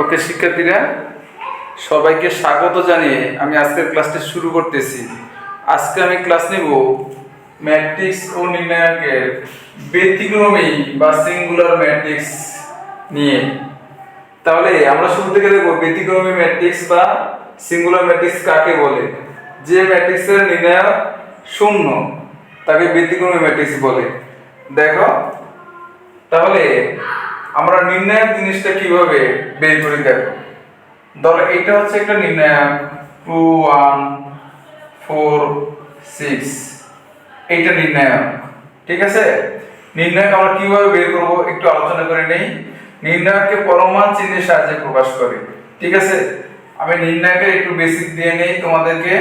ওকে শিক্ষার্থীরা, সবাইকে স্বাগত জানিয়ে আমি আজকের ক্লাসটি শুরু করতেছি। আজকে আমি ক্লাস নিব ম্যাট্রিক্স ও নির্ণায়কের ব্যতিক্রমী বা সিঙ্গুলার ম্যাট্রিক্স নিয়ে। তাহলে আমরা শুরু থেকে দেখব ব্যতিক্রমী ম্যাট্রিক্স বা সিঙ্গুলার ম্যাট্রিক্স কাকে বলে। যে ম্যাট্রিক্সের নির্ণায়ক শূন্য, তাকে ব্যতিক্রমী ম্যাট্রিক্স বলে। দেখো, তাহলে আমরা নির্ণায়ক জিনিসটা কীভাবে বের করি দেখো। ধরো এটা হচ্ছে একটা নির্ণায়ক। Two, one, four, six. এইটা নির্ণায়ক। ঠিক আছে? নির্ণায়ক আমরা কীভাবে বের করব একটু আলোচনা করে নেই। নির্ণায়ককে পরমাণ চিহ্নের সাহায্যে প্রকাশ করে। ঠিক আছে? আমি নির্ণায়কের একটু বেসিক দিয়ে নেই তোমাদেরকে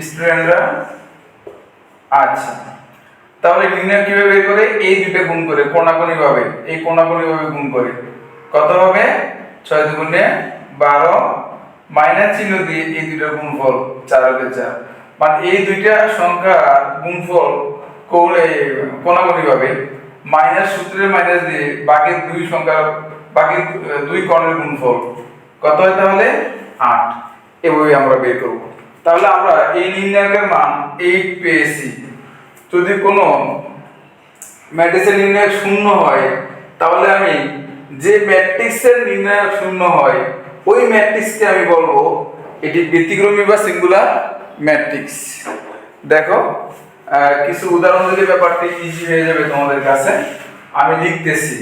স্টুডেন্টরা আচ্ছা। তাহলে নির্ণয় কীভাবে বের করে? এই দুটো গুণ করে কোণাকুনি ভাবে এই কোণাকুনি ভাবে গুণ করে। কত হবে? ছয় দুগুণে বারো মাইনাস চিহ্ন দিয়ে এই দুইটার গুণফল চার হবে চার। মানে এই দুইটা সংখ্যা গুণফল কোণে কোণাকুনি ভাবে মাইনাস সূত্রের মাইনাস দিয়ে বাকি দুই সংখ্যা বাকি দুই কর্ণের গুণফল। কত হয় তাহলে? আট। এভাবে আমরা বের করব। তাহলে আমরা এই নির্ণায়কের মান এইট পেয়েছি। যদি কোনো ম্যাট্রিক্সের নির্ণায়ক শূন্য হয়, তাহলে আমি যে ম্যাট্রিক্সের নির্ণায়ক শূন্য হয়, ওই ম্যাট্রিক্সকে আমি বলব এটি ব্যতিক্রমী বা সিঙ্গুলার ম্যাট্রিক্স দেখো কিছু উদাহরণ দিলে ব্যাপারটি ইজি হয়ে যাবে তোমাদের কাছে, আমি লিখতেছি।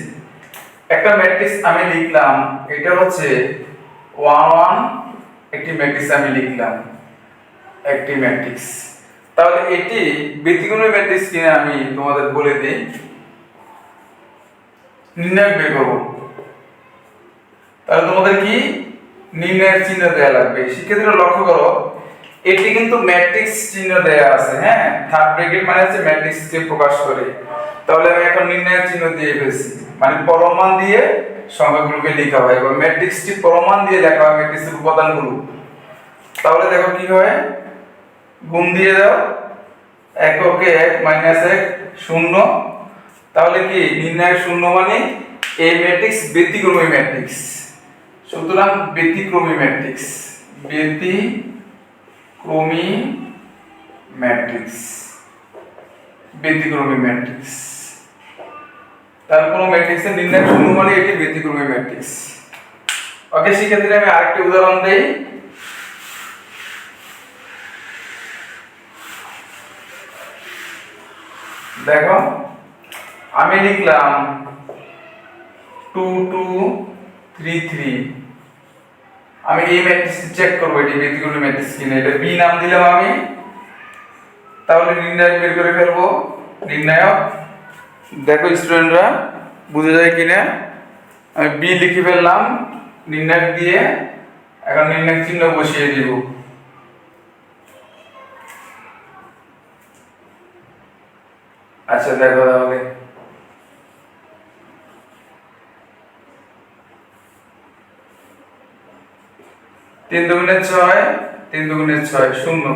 একটা ম্যাট্রিক্স আমি লিখলাম, এটা হচ্ছে ওয়ান ওয়ান একটি ম্যাট্রিক্স আমি লিখলাম, একটি ম্যাট্রিক্স তাহলে এটি ব্যতিক্রমী ম্যাট্রিক্স কিনা আমি তোমাদের বলে দিই। নির্ণয় বের করব। তাহলে তোমাদের কি? নির্ণয়ের চিহ্ন দেওয়া লাগবে। শিক্ষার্থীরা লক্ষ্য করো, এটি কিন্তু ম্যাট্রিক্স চিহ্ন দেওয়া আছে হ্যাঁ? থার্ড ব্র্যাকেট মানে হচ্ছে ম্যাট্রিক্সকে প্রকাশ করে। তাহলে আমি এখন নির্ণয়ের চিহ্ন দিয়ে ফেলছি। মানে পরমাণ দিয়ে সংখ্যাগুলোকে লেখা হয়। এবং ম্যাট্রিক্সটি পরমাণ দিয়ে লেখা হয় ম্যাট্রিক্সের উপাদানগুলো তাহলে দেখো কি হয়? গুণ দিয়ে দাও। এককে এক মাইনাস এক, শূন্য। তাহলে কি? নির্ণায়ক শূন্য মানে এই ম্যাট্রিক্স ব্যতিক্রমী ম্যাট্রিক্স সুতরাং ব্যতিক্রমী ম্যাট্রিক্স ব্যতিক্রমী ম্যাট্রিক্স ব্যতিক্রমী ম্যাট্রিক্স তার কোনো ম্যাট্রিক্সের নির্ণায়ক শূন্য মানে এটি ব্যতিক্রমী ম্যাট্রিক্স ওকে শিক্ষার্থীরা, আমি আরেকটি উদাহরণ দেই। দেখো, আমি লিখলাম টু টু থ্রি থ্রি। আমি এই ম্যাট্রিক্স চেক করব, এটি ব্যক্তিগত ম্যাট্রিক্স কিনা। এটা বি নাম দিলাম আমি। তাহলে নির্ণায়ক বের করে ফেলব। নির্ণায়ক। দেখো স্টুডেন্টরা বুঝে যায় কিনা? আমি বি লিখে ফেললাম, নির্ণায়ক দিয়ে। এখন নির্ণায়ক চিহ্ন বসিয়ে দিব। আচ্ছা দেখো তাহলে তিন দুগুণের ছয়, তিন দুগুণের ছয়, শূন্য।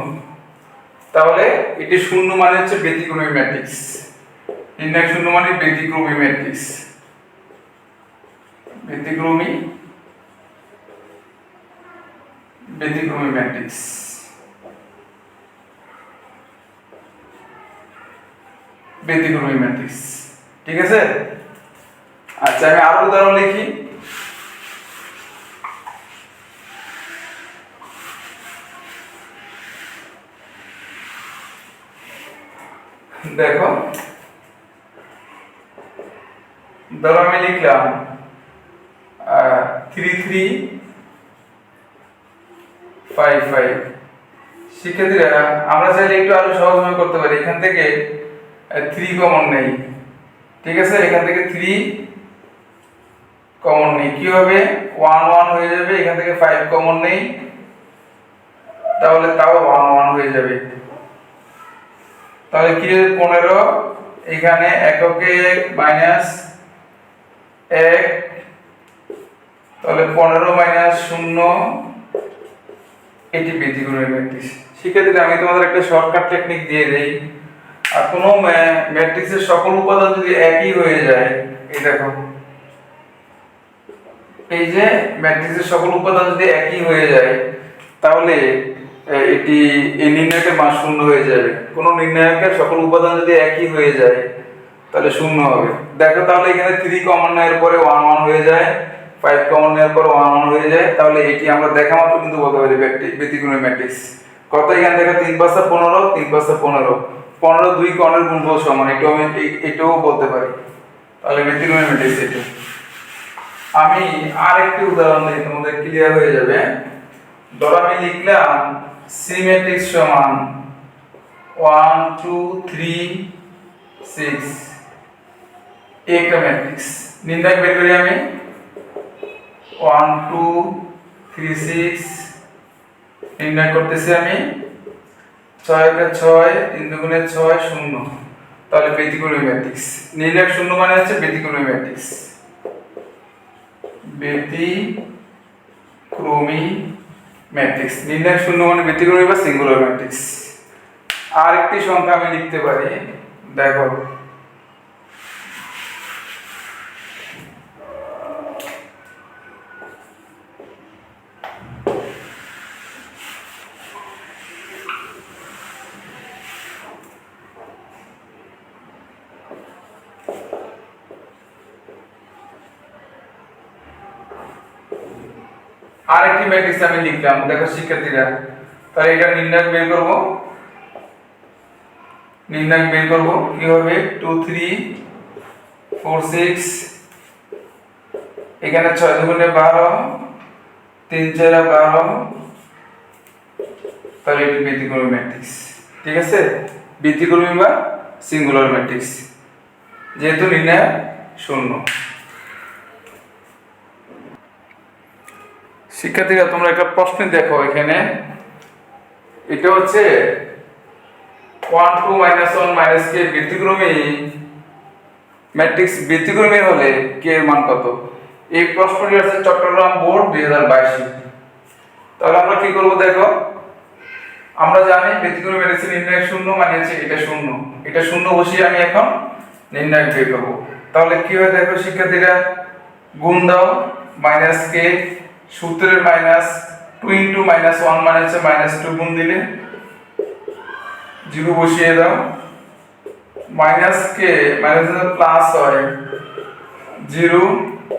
তাহলে এটি শূন্য মানে হচ্ছে ব্যতিক্রমী ম্যাট্রিক্স। নির্ণয় শূন্য মানে ব্যতিক্রমী ম্যাট্রিক্স। ব্যতিক্রমী ব্যতিক্রমী ম্যাট্রিক্স। ব্যতিক্রমী ম্যাট্রিক্স। ঠিক আছে? আচ্ছা আমি আরও উদাহরণ লিখি। দেখো, ধরো আমি লিখলাম থ্রি থ্রি ফাইভ ফাইভ শিক্ষার্থীরা, আমরা চাইলে একটু আরও সহজভাবে করতে পারি। এখান থেকে থ্রি কমন নেই। ঠিক আছে? এখান থেকে থ্রি কমন নেই। কি হবে? ওয়ান ওয়ান হয়ে যাবে। এখান থেকে ফাইভ কমন নেই। তাহলে তাও ওয়ান ওয়ান হয়ে যাবে। তাহলে কি পনেরো। এখানে এককে মাইনাস এক। তাহলে পনেরো মাইনাস শূন্য। এটি ব্যতিক্রমী ম্যাট্রিক্স শিক্ষার্থীরা, আমি তোমাদের একটা শর্টকাট টেকনিক দিয়ে দেই। কোনো ম্যাট্রিক্সের সকল উপাদান যদি একই হয়ে যায়, এই দেখো। এই যে ম্যাট্রিক্সের সকল উপাদান যদি একই হয়ে যায়, তাহলে এটি এই নির্ণায়কের মান শূন্য হয়ে যাবে। কোনো নির্ণায়কের সকল উপাদান যদি একই হয়ে যায়, তাহলে শূন্য হবে। দেখো তাহলে এখানে থ্রি কমন নেওয়ার পরে ওয়ান ওয়ান হয়ে যায় ফাইভ কমন নেওয়ার পরে ওয়ান ওয়ান হয়ে যায়, তাহলে এটি আমরা দেখা মাত্র কিন্তু বলতে পারি ব্যতিক্রমী ম্যাট্রিক্স কত এখানে দেখো তিন পাঁচটা পনেরো, তিন পাঁচটা পনেরো। পনেরো দুই কর্ণের গুণফল সমান, এটাও আমি এটাও বলতে পারি। তাহলে ম্যাট্রিক্স এটা। আমি আরেকটি উদাহরণ দিই, তোমাদের ক্লিয়ার হয়ে যাবে। ধরো আমি লিখলাম সি ম্যাট্রিক্স সমান ওয়ান টু থ্রি সিক্স একটা ম্যাট্রিক্স নির্ণয় বের করি আমি। ওয়ান টু থ্রি সিক্স নির্ণয় করতেছি আমি। ছয় একে ছয়, তিন দুগুণে ছয়, শূন্য। তাহলে ব্যতিক্রমী ম্যাট্রিক্স। নির্ণয় শূন্য মানে হচ্ছে ব্যতিক্রমী ম্যাট্রিক্স। ব্যতিক্রমী ম্যাট্রিক্স। নির্ণয় শূন্য মানে ব্যতিক্রমী বা সিঙ্গুলার ম্যাট্রিক্স। আর একটি সংখ্যা আমি লিখতে পারি। দেখো আরেকটি ম্যাট্রিক্স আমি লিখলাম, দেখো শিক্ষার্থীরা। তাহলে এটা নির্ণয় বের করব। নির্ণয় বের করব। কি হবে? টু থ্রি ফোর সিক্স এখানে ছয় দুগুণে বারো, তিন চারা বারো। তাহলে এটি ব্যতিক্রমী ম্যাট্রিক্স ঠিক আছে? ব্যতিক্রমী বা সিঙ্গুলার ম্যাট্রিক্স যেহেতু নির্ণয় শূন্য। শিক্ষার্থীরা, তোমরা একটা প্রশ্ন দেখো এখানে। এটা হচ্ছে one two minus one minus K ব্যতিক্রমী ম্যাট্রিক্স ব্যতিক্রমী হলে কে এর মান কত? এই প্রশ্নটি আছে চট্টগ্রাম বোর্ড দুই হাজার বাইশে তাহলে আমরা কি করব দেখো? আমরা জানি ব্যতিক্রমী ম্যাট্রিক্সের নির্ণয় শূন্য মানে হচ্ছে এটা শূন্য। এটা শূন্য বসিয়ে আমি এখন নির্ণয় বের করব। তাহলে কি হয় দেখো শিক্ষার্থীরা? গুণ দাও মাইনাস কে সূত্রের minus two into minus one মানে হচ্ছে মাইনাস টু গুণ দিলে জিরো বসিয়ে দাও। মাইনাস কে মাইনাস প্লাস হয় জিরো,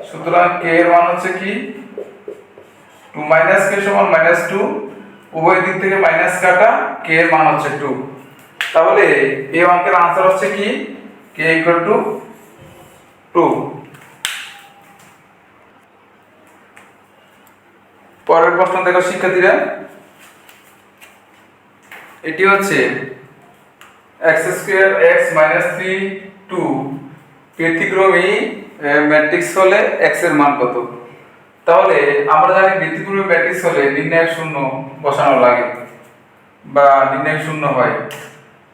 সুতরাং কে এর মান হচ্ছে কি? টু মাইনাস কে সমান মাইনাস টু উভয় দিক থেকে মাইনাস কাটা কে এর মান হচ্ছে টু তাহলে এই অঙ্কের আনসার হচ্ছে কি? কে ইকুয়াল টু টু পরের প্রশ্ন দেখো শিক্ষার্থীরা। এটি হচ্ছে X square X minus three two ব্যতিক্রমী ম্যাট্রিক্স হলে এক্সের মান কত? তাহলে আমরা জানি ব্যতিক্রমী ম্যাট্রিক্স হলে নির্ণয় শূন্য বসানো লাগে বা নির্ণয় শূন্য হয়।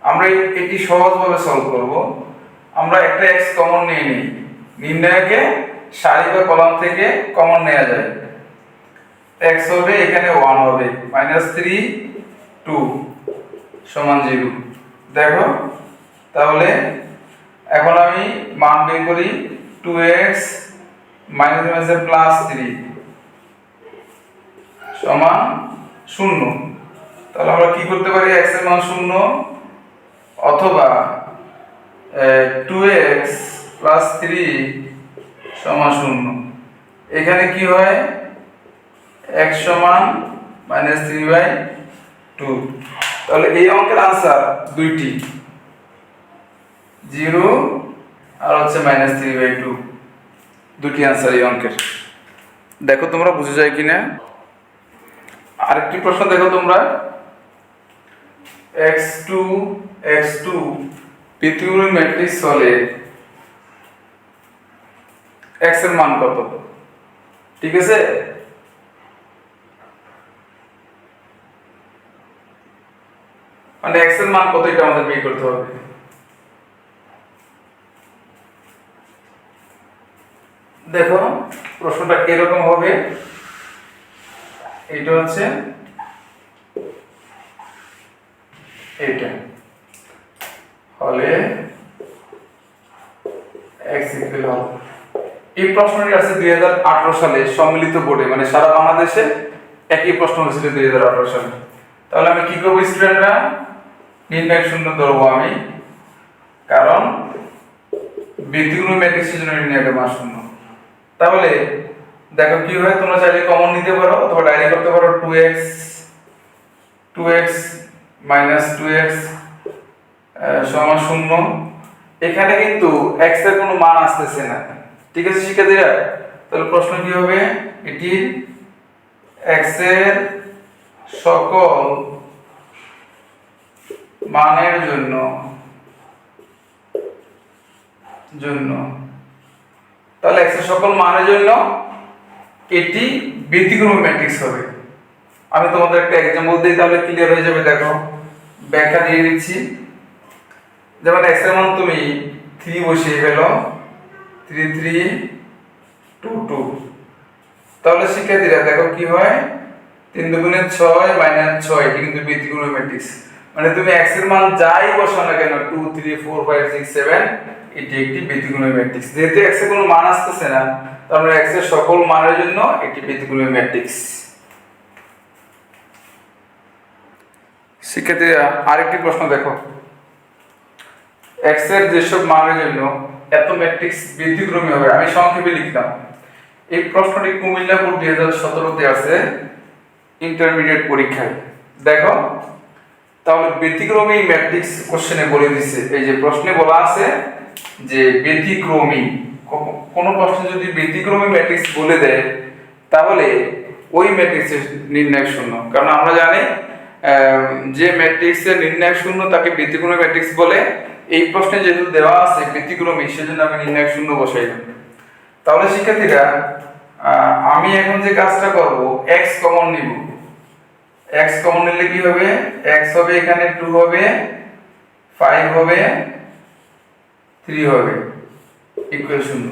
আমরা এটি সহজভাবে সলভ করব। আমরা একটা এক্স কমন নিয়ে নিই। নির্ণয়কে সারি বা কলাম থেকে কমন নেওয়া যায়। এক্স হবে, এখানে ওয়ান হবে। মাইনাস থ্রি টু সমান জিরো দেখো, তাহলে এখন আমি মান বের করি টু এক্স মাইনাস মাইনাসে প্লাস থ্রি সমান শূন্য। তাহলে আমরা কি করতে পারি? এক্সের মান শূন্য অথবা টু এক্স প্লাস থ্রি সমান শূন্য। এখানে কি হয়? এক্স সমান মাইনাস থ্রি বাই টু তাহলে এই অঙ্কের আনসার দুইটি। জিরো আর হচ্ছে মাইনাস থ্রি বাই টু দুটি আনসার এই অঙ্কের। দেখো তোমরা বুঝে যায় কিনা? আরেকটি প্রশ্ন দেখো তোমরা। এক্স টু এক্স টু পৃথিবীর ম্যাট্রিক্স হলে এক্সের মান কত? ঠিক আছে? মানে এক্সের মান কত এটা আমাদের বের করতে হবে। দেখো, প্রশ্নটা এরকম হবে? এটা হচ্ছে এটা হলে x ইকুয়াল হবে। এই প্রশ্নটি আসছে দুই সালে সম্মিলিত বোর্ডে মানে সারা বাংলাদেশে একই প্রশ্ন হয়েছিল দুই হাজার আঠারো সালে। তাহলে আমি কি করব স্টুডেন্টরা নির্ণয় শূন্য ধরবো আমি। কারণ ব্যক্তিগুলো ম্যাট্রিক্সের জন্য নির্ণয়ের মান শূন্য। তাহলে দেখো কি হয়, তোমরা চাইলে কমন নিতে পারো অথবা ডাইরেক্ট করতে পারো two X two X minus two X সমান শূন্য। এখানে কিন্তু এক্সের কোনো মান আসতেছে না। ঠিক আছে শিক্ষার্থীরা? তাহলে প্রশ্ন কি হবে? এটি এক্সের সকল মানের জন্য জন্য। তাহলে এক্সের সকল মানের জন্য এটি ব্যতিক্রম ম্যাট্রিক্স হবে। আমি তোমাদের একটা এক্সাম্পল দিই, তাহলে ক্লিয়ার হয়ে যাবে, দেখো। ব্যাখ্যা দিয়ে দিচ্ছি। যেমন এক্সের মান তুমি থ্রি বসিয়ে ফেলো থ্রি থ্রি টু টু তাহলে শিক্ষার্থীরা, দেখো কি হয়? তিন দুগুণে ছয় মাইনাস ছয়, এটি কিন্তু ব্যতিক্রম ম্যাট্রিক্স মানে তুমি এক্সের মান যাই বসাও না কেন two three four five six seven এটি একটি ব্যতিক্রম ম্যাট্রিক্স যেহেতু এক্সের কোনো মান আসতেছে না তাহলে এক্সের সকল মানের জন্য এটি ব্যতিক্রম ম্যাট্রিক্স শিক্ষার্থীরা আরেকটি প্রশ্ন দেখো। এক্সের যেসব মানের জন্য এত ম্যাট্রিক্স ব্যতিক্রমী হবে, আমি সংক্ষেপে লিখলাম এই প্রশ্নটি কুমিল্লা বোর্ড দুই হাজার আছে ইন্টারমিডিয়েট পরীক্ষায়। দেখো তাহলে ব্যতিক্রমী ম্যাট্রিক্স কোশ্চেনে বলে দিছে। এই যে প্রশ্নে বলা আছে যে ব্যতিক্রমী কোনো প্রশ্নে যদি ব্যতিক্রমী ম্যাট্রিক্স বলে দেয়, তাহলে ওই ম্যাট্রিক্সের নির্ণয় শূন্য। কারণ আমরা জানি যে ম্যাট্রিক্সের নির্ণয় শূন্য তাকে ব্যতিক্রমী ম্যাট্রিক্স বলে। এই প্রশ্নে যেহেতু দেওয়া আছে ব্যতিক্রমী, সেজন্য আমি নির্ণয় শূন্য বসাইলাম তাহলে শিক্ষার্থীরা আমি এখন যে কাজটা করব এক্স কমন নিব। এক্স কমন নিলে কি হবে? এক্স হবে এখানে টু হবে ফাইভ হবে থ্রি হবে। ইকুয়াল শূন্য।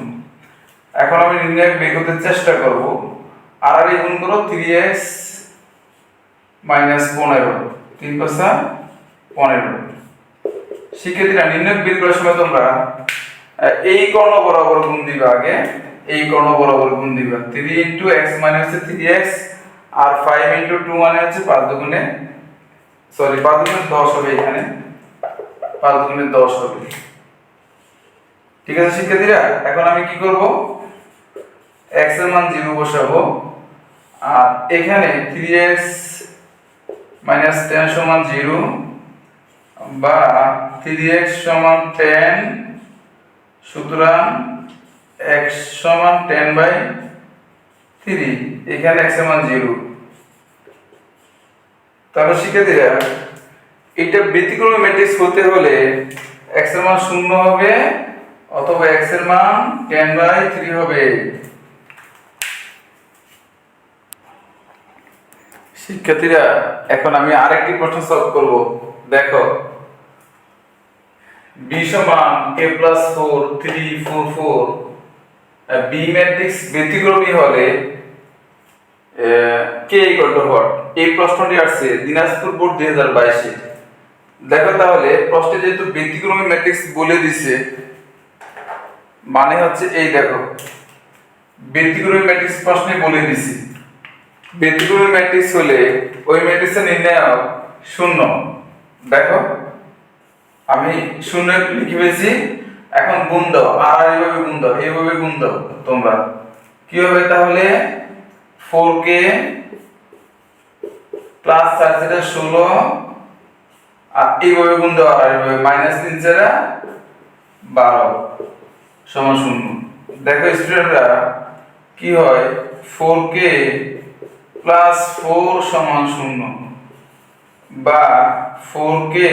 এখন আমি নির্ণয় বের করতে চেষ্টা করব। আর আর গুণ করো থ্রি এক্স মাইনাস পনেরো। তিন পাঁচা পনেরো। শিক্ষার্থীরা, নির্ণয় বের করার সময় তোমরা এই কর্ণ বরাবর গুণ দিবা আগে। এই কর্ণ বরাবর গুণ দিবা। থ্রি ইন্টু এক্স মানে হচ্ছে থ্রি এক্স আর ফাইভ ইন্টু টু মানে হচ্ছে পাঁচ দুগুণে সরি পাঁচ দুগুণে দশ হবে এখানে। পাঁচ দুগুণে দশ হবে। ঠিক আছে, শিক্ষার্থীরা, এখন আমি কি করব? এক্সের মান জিরো বসাবো। আর এখানে থ্রি এক্স মাইনাস টেন সমান জিরো বা থ্রি এক্স সমান টেন সুতরাং এক্স সমান টেন বাই থ্রি এখানে এক্সের মান জিরো। তাহলে শিক্ষার্থীরা, এটা ম্যাট্রিক্স হলে এক্সের মান শূন্য হবে অথবা এক্সের মান টেন বাই থ্রি হবে। শিক্ষার্থীরা, এখন আমি আরেকটি প্রশ্ন সলভ করব। দেখো বি সমান k plus four three four four B matrix ব্যতিক্রমী হলে কে ইকুয়াল টু হোয়াট এই প্রশ্নটি আসছে দিনাজপুর বোর্ড দুই হাজার বাইশে। দেখো তাহলে প্রশ্নে যেহেতু ব্যতিক্রমী ম্যাট্রিক্স বলে দিছে মানে হচ্ছে এই দেখো, ব্যতিক্রমী ম্যাট্রিক্স প্রশ্নে বলে দিছি। ব্যতিক্রমী ম্যাট্রিক্স হলে ওই ম্যাট্রিক্সের নির্ণায়ক শূন্য। দেখো, আমি শূন্য লিখে ফেলছি। এখন গুণ দাও আর এইভাবে গুণ দাও এইভাবে গুণ দাও তোমরা। কি হবে তাহলে? ফোর কে প্লাস চার যেটা ষোলো, আর এইভাবে গুণ দাও আর এইভাবে মাইনাস তিন চারা বারো, সমান শূন্য। দেখো স্টুডেন্টরা কি হয়? ফোর কে প্লাস ফোর সমান শূন্য, বা ফোর কে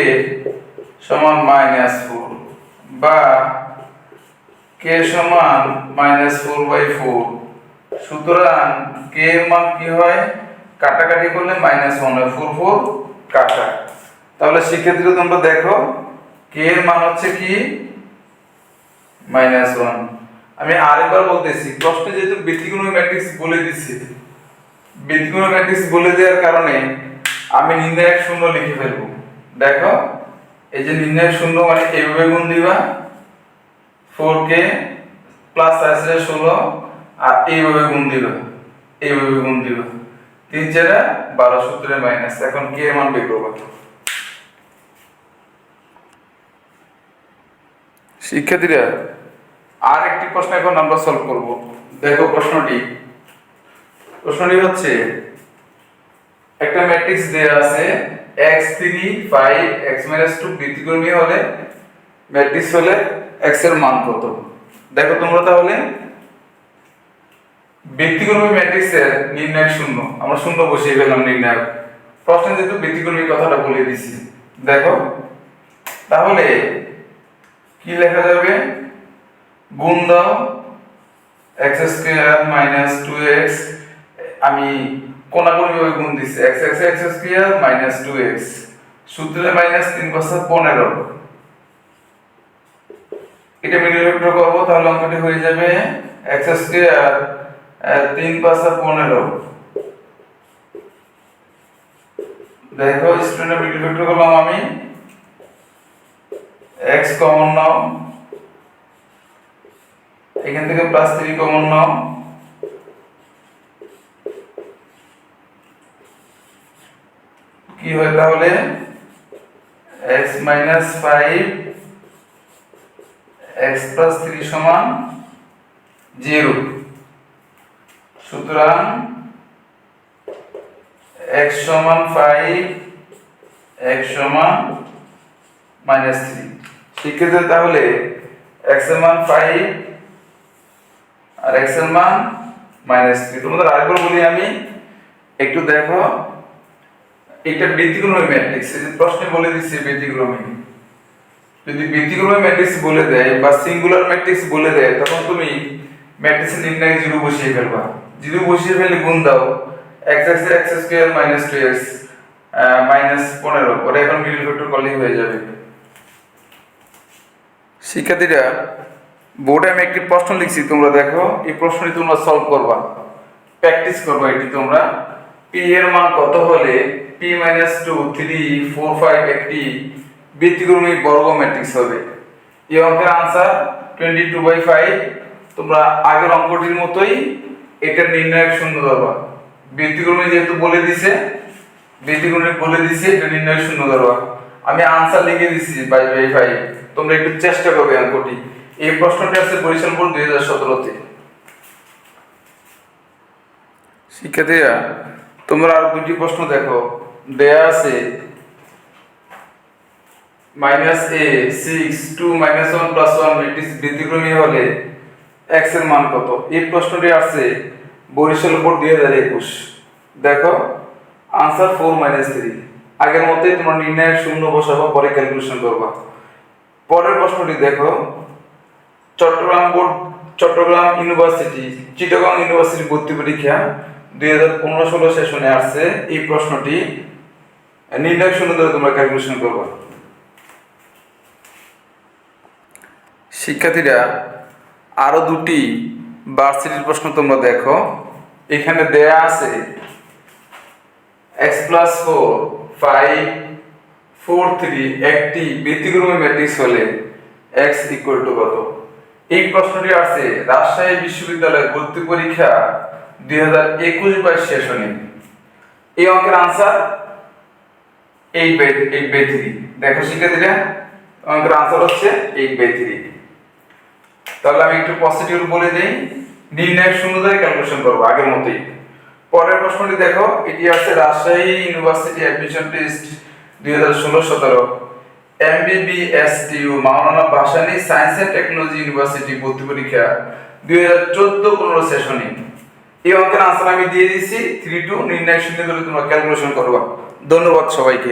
সমান মাইনাস ফোর বা কে সমান মাইনাস ফোর বাই ফোর সুতরাং কে মান কি হয়? কাটাকাটি করলে মাইনাস ওয়ান হয়। ফোর ফোর কাটা। তাহলে সেক্ষেত্রে তোমরা দেখো কে এর মান হচ্ছে কি? মাইনাস ওয়ান আমি আরেকবার বলতেছি প্রশ্নে যেহেতু ব্যতিক্রমী ম্যাট্রিক্স বলে দিচ্ছি ব্যতিক্রমী ম্যাট্রিক্স বলে দেওয়ার কারণে আমি নির্ণায়ক শূন্য লিখে ফেলব। দেখো এই যে নির্ণায়ক শূন্য মানে এইভাবে গুণ দিবা? ফোর কে প্লাস আছে ষোলো, আর এইভাবে গুণ দিবে। এইভাবে গুণ দিবে। তিন চারে বারো সূত্রে মাইনাস এখন কে মান বের করব? শিক্ষার্থীরা আর একটি প্রশ্ন এখন আমরা সলভ করব। দেখো প্রশ্নটি। প্রশ্নটি হচ্ছে একটা ম্যাট্রিক্স দেয়া আছে, x three five x minus two ব্যতিক্রমী হলে ম্যাট্রিক্স হলে x এর মান কত? দেখো তোমরা তাহলে ব্যতিক্রমী ম্যাট্রিক্সের নির্ণয় শূন্য। আমরা শূন্য বসিয়ে ফেললাম নির্ণয় প্রশ্নে যেহেতু ব্যতিক্রমী কথাটা বলে দিছি। দেখো, তাহলে কি লেখা যাবে? গুণ দাও এক্স স্কোয়ার মাইনাস আমি কোনাকুনি ভাবে গুণ দিচ্ছি x x x square minus two x সূত্রে মাইনাস তিন বছর পনেরো। এটা মিডিল ভেক্টর করব, তাহলে অঙ্কটি হয়ে যাবে এক্স স্কোয়ার তিন পাঁচা পনেরো। দেখো স্টুডেন্ট মিডিল ভেক্টর করলাম আমি। এক্স কমন নাও। এখান থেকে প্লাস থ্রি কমন নাও। কি হয় তাহলে? X minus five x plus three সমান জিরো সুতরাং এক্স সমান ফাইভ এক্স সমান মাইনাস থ্রি সেক্ষেত্রে তাহলে এক্সের মান ফাইভ আর এক্সের মান মাইনাস থ্রি তোমাদের আরেকবার বলি আমি, একটু দেখো। এটা ব্যতিক্রমী ম্যাট্রিক্স এই প্রশ্নে বলে দিচ্ছে ব্যতিক্রমী। যদি ব্যতিক্রমী ম্যাট্রিক্স বলে দেয় বা সিঙ্গুলার ম্যাট্রিক্স বলে দেয়, তখন তুমি ম্যাট্রিক্স নির্ণয় জিরো বসিয়ে ফেলবা। জিরো বসিয়ে ফেলে গুণ দাও। X x x square minus two x minus পনেরো। পরে এখন মিডিল ভেক্টর করলেই হয়ে যাবে। শিক্ষার্থীরা বোর্ডে আমি একটি প্রশ্ন লিখছি, তোমরা দেখো। এই প্রশ্নটি তোমরা সলভ করবা। প্র্যাকটিস করবা এটি তোমরা। পি এর মান কত হলে p minus two three four five একটি ব্যতিক্রমী বর্গ ম্যাট্রিক্স হবে। এই অঙ্কের answer twenty two by five তোমরা আগের অঙ্কটির মতোই এটা নির্ণায়ক শূন্য ধরবা। ব্যতিক্রমী যেহেতু বলে দিছে, ব্যতিক্রমী বলে দিছে, এটা নির্ণায়ক শূন্য ধরবা। আমি আনসার লিখে দিছি বাই বাই ফাইভ তোমরা একটু চেষ্টা করবে অঙ্কটি। এই প্রশ্নটি আছে বরিশাল বোর্ড দুই হাজার সতেরোতে শিক্ষার্থীরা, তোমরা আর দুটি প্রশ্ন দেখো। দেয়া আছে minus a six two minus one plus one matrix ব্যতিক্রমী হলে এক্সের মান কত? এই প্রশ্নটি আসছে বরিশাল বোর্ড দুই হাজার একুশ। দেখো আনসার ফোর মাইনাস থ্রি আগের মতোই তোমরা নির্ণয়ের শূন্য বসাবো, পরে ক্যালকুলেশন করবা। পরের প্রশ্নটি দেখো, Chattogram board Chattogram university, Chittagong university ভর্তি পরীক্ষা দুই হাজার পনেরো ষোলো সেশনে আসছে। এই প্রশ্নটি নির্ণয় শূন্য ধরে তোমরা ক্যালকুলেশন করবা। শিক্ষার্থীরা, আরও দুটি ভার্সিটির প্রশ্ন তোমরা দেখো। এখানে দেয়া আছে x plus four five four three একটি ব্যতিক্রমী ম্যাট্রিক্স হলে এক্স ইকুয়াল টু কত? এই প্রশ্নটি আছে রাজশাহী বিশ্ববিদ্যালয়ের ভর্তি পরীক্ষা দুই হাজার একুশ বাইশ সেশনে। এই অঙ্কের answer eight by eight by three দেখো শিক্ষার্থীরা অঙ্কের আনসার হচ্ছে এইট বাই থ্রি তাহলে আমি একটু পজিটিভ বলে দিই। নির্ণয় শূন্য ধরে ক্যালকুলেশন করব আগের মতোই। পরের প্রশ্নটি দেখো, এটি আছে রাজশাহী ইউনিভার্সিটি অ্যাডমিশন টেস্ট দুই হাজার ষোলো, সতেরো। MBBSTU Maulana Bhashani science and technology university ভর্তি পরীক্ষা দুই হাজার চোদ্দ পনেরো সেশনে এই অঙ্কের আনসার আমি দিয়ে দিচ্ছি থ্রি টু নির্ণয় শূন্য তোমরা ক্যালকুলেশন করবা। ধন্যবাদ সবাইকে।